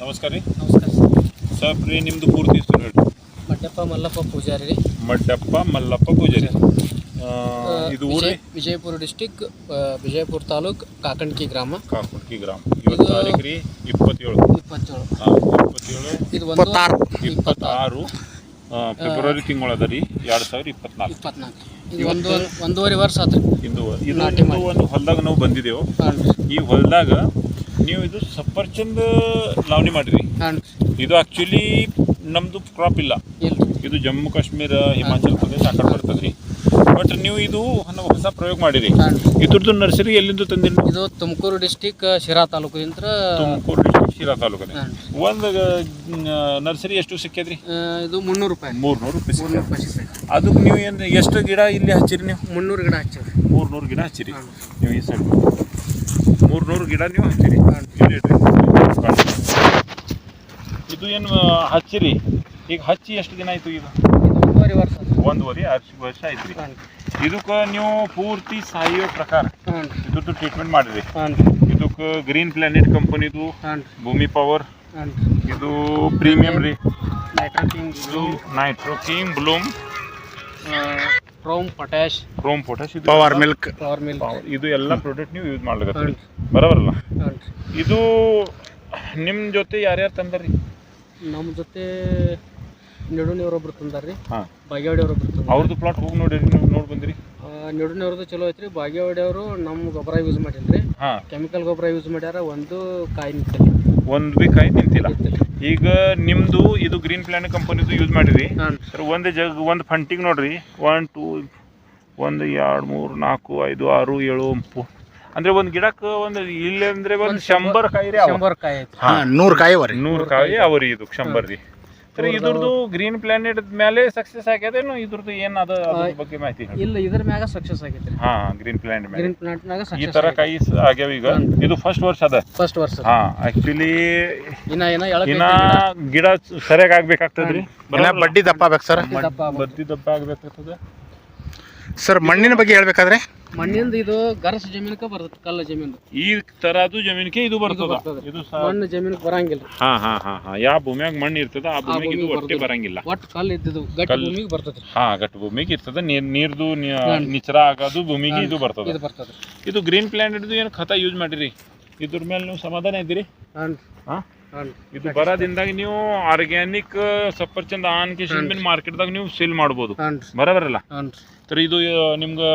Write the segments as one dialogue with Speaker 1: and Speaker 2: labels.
Speaker 1: ನಮಸ್ಕಾರ ರೀ.
Speaker 2: ನಮಸ್ಕಾರ ಸರ್.
Speaker 1: ರೀ ನಿಮ್ದು ಪೂರ್ತಿ ಹೆಸರು ಹೇಳಿ.
Speaker 2: ಮಡ್ಡಪ್ಪ ಮಲ್ಲಪ್ಪ ಪೂಜಾರಿ ರೀ.
Speaker 1: ಮಡ್ಡಪ್ಪ ಮಲ್ಲಪ್ಪ ಪೂಜಾರಿ. ಇದು ಊರೇ
Speaker 2: ವಿಜಯಪುರ ಡಿಸ್ಟಿಕ್ ವಿಜಯಪುರ ತಾಲೂಕ್ ಕಾಕಣ್ಕಿ ಗ್ರಾಮ.
Speaker 1: ಕಾಕಣ್ಕಿ ಗ್ರಾಮ. ಇವತ್ತು ತಾರೀಕು ರೀ? ಇಪ್ಪತ್ತೇಳು.
Speaker 2: ಇಪ್ಪತ್ತೇಳು.
Speaker 1: ಇಪ್ಪತ್ತೇಳು.
Speaker 2: ಇದು ಒಂದು ಇಪ್ಪತ್ತಾರು.
Speaker 1: ಫೆಬ್ರವರಿ ತಿಂಗಳದ ರೀ? ಎರಡು ಸಾವಿರ ಇಪ್ಪತ್ನಾಲ್ಕು.
Speaker 2: ಇಪ್ಪತ್ನಾಲ್ಕು. ಒಂದು ಒಂದೂವರೆ ವರ್ಷ ಆತ್ರಿ.
Speaker 1: ಇದು ಇದು ಒಂದು ಹೊಲದಾಗ ನಾವು ಬಂದಿದ್ದೆವು. ಈ ಹೊಲದಾಗ ನೀವು ಇದು ಸಫರ್ಚಂದ್ ಲಾವಣಿ ಮಾಡಿರಿ ಇದು ಆ್ಯಕ್ಚುಲಿ ನಮ್ಮದು ಕ್ರಾಪ್ ಇಲ್ಲ.
Speaker 2: ಇಲ್ಲ
Speaker 1: ಇದು ಜಮ್ಮು ಕಾಶ್ಮೀರ ಹಿಮಾಚಲ್ ಪ್ರದೇಶ ಆ ಕಡೆ ಬರ್ತದೆ ರೀ ಬಟ್ ನೀವು ಇದು ಹೊಸ ಪ್ರಯೋಗ ಮಾಡಿರಿ. ಇದ್ರದ್ದು ನರ್ಸರಿ ಎಲ್ಲಿಂದ ತಂದಿರಿ
Speaker 2: ಇದು ತುಮಕೂರು ಡಿಸ್ಟಿಕ್ ಶಿರಾ ತಾಲೂಕಿಂದ
Speaker 1: ತುಮಕೂರು ಡಿಸ್ಟಿಕ್ ಶಿರಾ
Speaker 2: ತಾಲೂಕು
Speaker 1: ಒಂದು ನರ್ಸರಿ ಎಷ್ಟು ಸಿಕ್ಕಿದ್ರಿ?
Speaker 2: ಇದು ಮುನ್ನೂರು ರೂಪಾಯಿ.
Speaker 1: ಮೂರ್ನೂರು ರೂಪಾಯಿ ಅದಕ್ಕೆ ನೀವು ಏನು ಎಷ್ಟು ಗಿಡ ಇಲ್ಲಿ ಹಚ್ಚಿರಿ ನೀವು?
Speaker 2: ಮುನ್ನೂರು ಗಿಡ ಹಚ್ಚಿರಿ
Speaker 1: ಮೂರ್ನೂರು ಗಿಡ ಹಚ್ಚಿರಿ. ನೀವು ಈ ಸೈಡ್ ಮೂರ್ನೂರು ಗಿಡ ನೀವು ಹಚ್ಚಿರಿ. ಇದು ಏನು ಹಚ್ಚಿರಿ. ಈಗ ಹಚ್ಚಿ ಎಷ್ಟು ದಿನ ಆಯಿತು ಈಗ
Speaker 2: ವರ್ಷ ಓದಿ
Speaker 1: ಒಂದೂವರೆ ವರ್ಷ
Speaker 2: ಐತ್ರಿ
Speaker 1: ಇದಕ್ಕ ನೀವು ಪೂರ್ತಿ ಸಾಯೋ ಪ್ರಕಾರ
Speaker 2: ಇದು
Speaker 1: ಇದ್ರದ್ದು ಟ್ರೀಟ್ಮೆಂಟ್ ಮಾಡಿರಿ
Speaker 2: ಹಾಂ
Speaker 1: ಇದಕ್ಕೆ ಗ್ರೀನ್ ಪ್ಲಾನೆಟ್ ಕಂಪನಿದು ಭೂಮಿ ಪವರ್ ಇದು ಪ್ರೀಮಿಯಂ ರೀ.
Speaker 2: ನೈಟ್ರೋಕಿಂಗ್
Speaker 1: ಇದು Nitroking bloom
Speaker 2: chrome potash
Speaker 1: chrome potash ಇದು.
Speaker 3: Power milk
Speaker 2: power milk.
Speaker 1: ಇದು ಎಲ್ಲ ಪ್ರಾಡಕ್ಟ್ ನೀವು ಯೂಸ್ ಮಾಡ್ಲಿಕ್ಕೆ ಬರಬರಲ್ಲ?
Speaker 2: ಹಾಂ
Speaker 1: ಇದು ನಿಮ್ಮ ಜೊತೆ ಯಾರ್ಯಾರು ತಂದರಿ?
Speaker 2: ನಮ್ಮ ಜೊತೆ ನೆಡುನಿಯವ್ರೊಬ್ರು ತಂದಾರ್ರಿ.
Speaker 1: ಹಾಂ.
Speaker 2: ಬಾಗೇವಾಡಿಯವ್ರೊಬ್ರು
Speaker 1: ಅವ್ರದ್ದು ಪ್ಲಾಟ್ ಹೋಗಿ ನೋಡಿರಿ ನೀವು ನೋಡಿ ಬಂದಿರಿ.
Speaker 2: ನೆಡುನಿಯವ್ರದ್ದು ಚಲೋ ಐತ್ರಿ. ಬಾಗೇವಾಡಿಯವರು ನಮ್ಮ ಗೊಬ್ಬರ ಯೂಸ್ ಮಾಡಿಲ್ರಿ.
Speaker 1: ಹಾಂ.
Speaker 2: ಕೆಮಿಕಲ್ ಗೊಬ್ಬರ ಯೂಸ್ ಮಾಡ್ಯಾರ ಒಂದು ಕಾಯಿ ನಿಂತಿಲ್ಲ.
Speaker 1: ಒಂದು ಬಿ ಕಾಯಿ ನಿಂತಿಲ್ಲ. ಈಗ ನಿಮ್ಮದು ಇದು ಗ್ರೀನ್ ಪ್ಲಾನ್ ಕಂಪನಿದು ಯೂಸ್ ಮಾಡಿರಿ.
Speaker 2: ಒಂದ್
Speaker 1: ಸರ್ ಒಂದು ಜಗ್ ಒಂದು ಫಂಟಿಗೆ ನೋಡ್ರಿ. ಒನ್ ಟೂ ಒಂದು ಎರಡು ಮೂರು ನಾಲ್ಕು ಐದು ಆರು ಏಳು ಒಂಪು ಅಂದ್ರೆ ಒಂದು ಗಿಡಕ್ಕೆ ಒಂದು ಇಲ್ಲ ಅಂದ್ರೆ ಒಂದು ಶಂಬರ್ ಕಾಯಿ ರೀ
Speaker 2: ಶಂಬರ್ ಕಾಯಿ ನೂರ್
Speaker 3: ಹಾ ನೂರು ಕಾಯಿ ಅವರಿ
Speaker 1: ನೂರು ಕಾಯಿ ಅವರಿ ಇದು ಶಂಬರ್ ರೀ. ಇದ್ರದ್ದು ಗ್ರೀನ್ ಪ್ಲಾನೆಟ್ ಮೇಲೆ ಸಕ್ಸಸ್ ಆಗ್ಯದೇನು ಇದ್ರದ್ದು ಏನು ಅದ ಅದ್ರ ಬಗ್ಗೆ ಮಾಹಿತಿ ಹೇಳಿ.
Speaker 2: ಇಲ್ಲ ಇದ್ರ ಮ್ಯಾಗ ಸಕ್ಸಸ್ ಆಗೈತ್ರಿ.
Speaker 1: ಹಾ ಗ್ರೀನ್ ಪ್ಲಾನೆಟ್ ಮೇಲೆ
Speaker 2: ಗ್ರೀನ್ ಪ್ಲಾಂಟ್ನಾಗ
Speaker 1: ಈ ತರ ಕೈ ಆಗ್ಯಾವ ಈಗ. ಇದು ಫಸ್ಟ್ ವರ್ಷ ಅದ.
Speaker 2: ಫಸ್ಟ್ ವರ್ಷ.
Speaker 1: ಹಾ ಆಕ್ಚುಲಿ
Speaker 2: ಇನ್ನ ಏನ ಎಳಕ್
Speaker 1: ಇನ್ನ ಗಿಡ. ಸರಿಯಾಗಿ ಆಗ್ಬೇಕಾಗ್ತದ್ರಿ.
Speaker 3: ಇನ್ನ ಬಡ್ಡಿ ದಪ್ಪ ಆಗ್ಬೇಕು ಸರ್.
Speaker 1: ಬಡ್ಡಿ ದಪ್ಪ ಆಗ್ಬೇಕಾಗ್ತದ.
Speaker 3: ಸರ್ ಮಣ್ಣಿನ ಬಗ್ಗೆ ಹೇಳ್ಬೇಕಾದ್ರೆ?
Speaker 2: ಮಣ್ಣಿಂದ ಇದು ಗರಸ್ ಜಮೀನಕ್ಕೆ ಬರ್ತದೆ ಕಲ್ಲ ಜಮೀನು.
Speaker 1: ಈ ತರದು ಜಮೀನಿಗೆ ಇದು ಬರ್ತದ. ಇದು ಸಹ-
Speaker 2: ಮಣ್ಣು ಜಮೀನ್ಗೆ ಬರಂಗಿಲ್ಲ.
Speaker 1: ಹಾ ಹಾ ಹಾ ಹಾ. ಯಾವ ಭೂಮಿಯಾಗ ಮಣ್ಣು ಇರ್ತದ ಆ ಭೂಮಿಗೆ ಇದು
Speaker 2: ಭೂಮಿಗ್
Speaker 1: ಒಟ್ಟೆ
Speaker 2: ಬರ್ತದ.
Speaker 1: ಬರಂಗಿಲ್ಲ.
Speaker 2: ಒಟ್ಟು ಕಲ್ಲು ಇದ್ದಿದ್ದು ಗಟ್ಟಿ
Speaker 1: ಕಲ್ಲು.
Speaker 2: ಭೂಮಿಗೆ ಬರ್ತದೆ.
Speaker 1: ಹಾ ಗಟ್ಟ ಭೂಮಿಗೆ ಇರ್ತದ. ನೀರ್ ನೀರ್ದು ನಿ-
Speaker 2: ಹ್ಮ್.
Speaker 1: ನಿಚರ ಆಗೋದು ಭೂಮಿಗೆ ಇದು ಬರ್ತದ.
Speaker 2: ಇದು ಬರ್ತದೆ.
Speaker 1: ಇದು ಗ್ರೀನ್ ಪ್ಲಾನೆಟ್ದು ಏನು ಖತ ಯೂಸ್ ಮಾಡಿರಿ? ಇದ್ರ ಮೇಲೆ ನೀವು ಸಮಾಧಾನ ಇದ್ದೀರಿ?
Speaker 2: ಹಾಂ
Speaker 1: ಹಾ.
Speaker 2: ಹಾಂ?
Speaker 1: ಇದು ಬರೋದಿಂದಾಗ ನೀವು ಆರ್ಗ್ಯಾನಿಕ್ ಸಫರ್ಚಂದ್ ಆನ್ ಕಿಶನ್ ಮಾರ್ಕೆಟ್ದಾಗ ನೀವು ಸೇಲ್ ಮಾಡ್ಬೋದು. ಬರಬರಲ್ಲ ಸರ್ ಇದು ನಿಮ್ಗೆ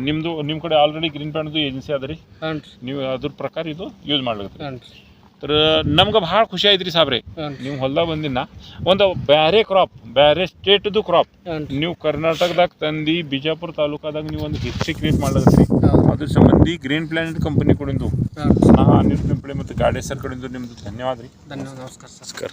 Speaker 1: ನಿಮ್ದು ನಿಮ್ಮ ಕಡೆ ಆಲ್ರೆಡಿ ಗ್ರೀನ್ ಪ್ಲಾಂಟ್ದು ಏಜೆನ್ಸಿ ಅದ ರೀ? ನೀವು ಅದ್ರ ಪ್ರಕಾರ ಇದು ಯೂಸ್ ಮಾಡ್ಲಿಕ್ಕೆ ಸರ್ ನಮ್ಗೆ ಭಾಳ ಖುಷಿ ಆಯ್ತು ರೀ
Speaker 2: ಸಾಬ್ರಿ
Speaker 1: ನೀವು ಹೊಲ್ದಾಗ ಬಂದಿನ ಒಂದು ಬ್ಯಾರೆ ಕ್ರಾಪ್ ಬ್ಯಾರೆ ಸ್ಟೇಟ್ದು ಕ್ರಾಪ್ ನೀವು ಕರ್ನಾಟಕದಾಗ ತಂದು ಬಿಜಾಪುರ ತಾಲೂಕಾದಾಗ ನೀವು ಒಂದು ಹಿಸ್ಟ್ರಿ ಕ್ರಿಯೇಟ್
Speaker 2: ಮಾಡಿದ್ರಿ
Speaker 1: ಅದ್ರ ಸಂಬಂಧಿ ಗ್ರೀನ್ ಪ್ಲಾನೆಟ್ ಕಂಪನಿ ಕಡೆಂದು.
Speaker 2: ಹಾಂ
Speaker 1: ನಾ ಅನಿಲ್ ಪಿಂಪಳೆ ಮತ್ತು ಗಾಡೇಸರ್ ಕಡೆಂದು ನಿಮ್ದು ಧನ್ಯವಾದ ರೀ
Speaker 2: ಧನ್ಯವಾದ ನಮಸ್ಕಾರ ಸರ್.
Speaker 3: ನಮಸ್ಕಾರ